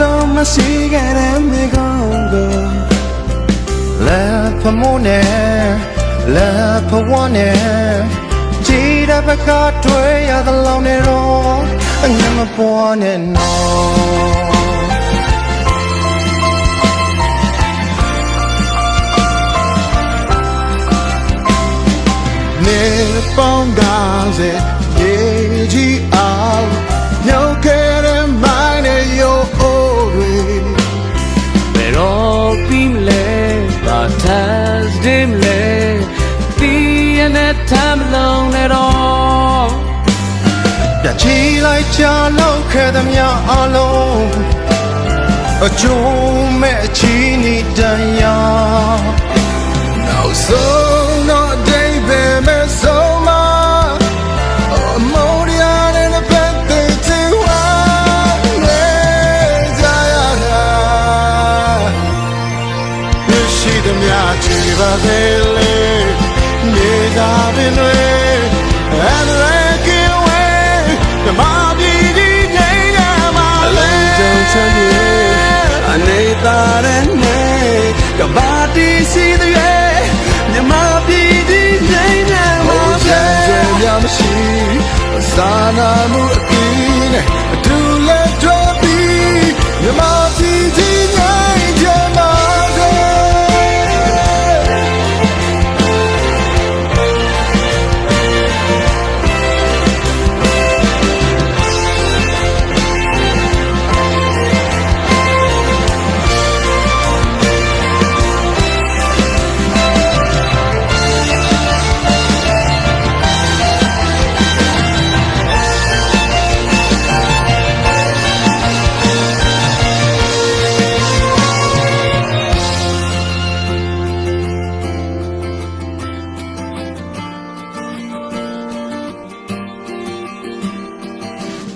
မရှိခဲ့တဲ့မိကောင်းကိုလက်ဖမိုးနဲ့လက်ဖဝန်းနဲ့ကြည်တဲ့ဘက်ကတွေ့ရသလောက်နဲ့တော့အငမပွားနဲ့နော်နေပေါင်းကားစေ ချီလိုက်ချလောက်ခဲ့သမျှအလုံးအကျုံးမဲ့အချီနီတန်ရာနောက်ဆုံးတော့အတိတ်ပဲမဲ့ဆုံးမအမောရတဲ့ဘက်တဲ့ချီဝါနေကြရတာရှိသမျှချေပါသေးလေမြေသာပင်တွေ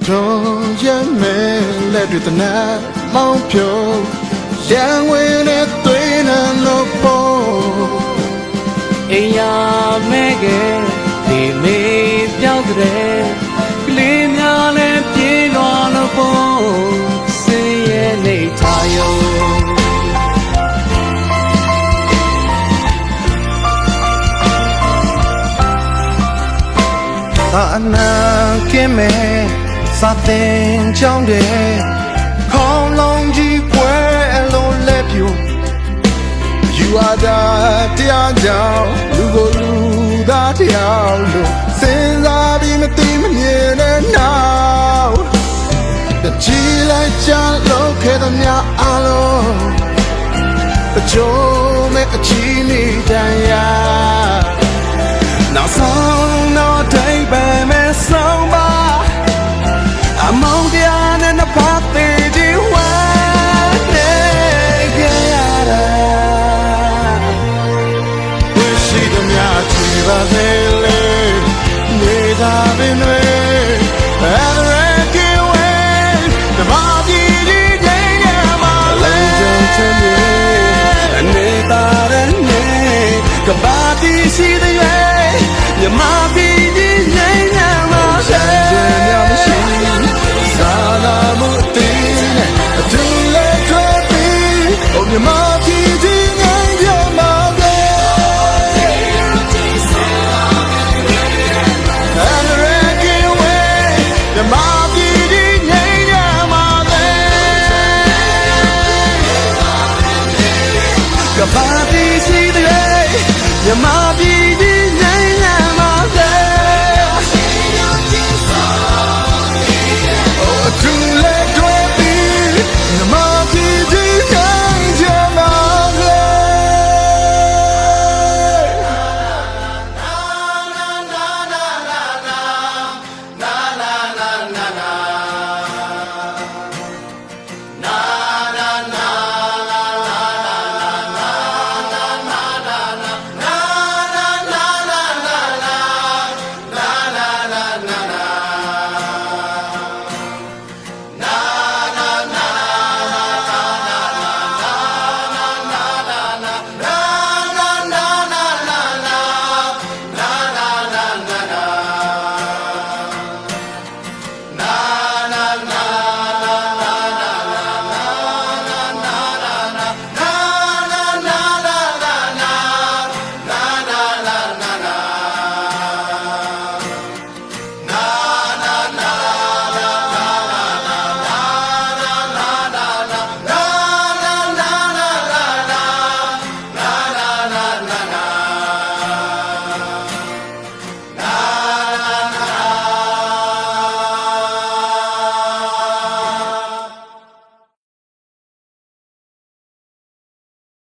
တော့ရမယ်လက်တွေတနာမောင်းဖြိုးရန်ဝင်တဲ့သွေးနဲ့လို့ပေါ်အိမ်ရမဲကဒီမေပြောင်းတဲ့ကလေးများလည်းပြေးလွာလို့ပုံစင်ရဲ့နေထားယုံသာအနာကင်းမဲ့ စာတင်ကြောင်းတဲ့ခေါင်းလုံးကြီးကွယ်အလုံးလက်ပြူ You are the တရားကြောင့်လူကိုလူသားတရားလို့စဉ်းစားပြီးမသိမမြင်တဲ့နောက်တချီလိုက်ချလို့ခဲ့သမျှအလုံးအကျိုးမဲ့အချီနေတ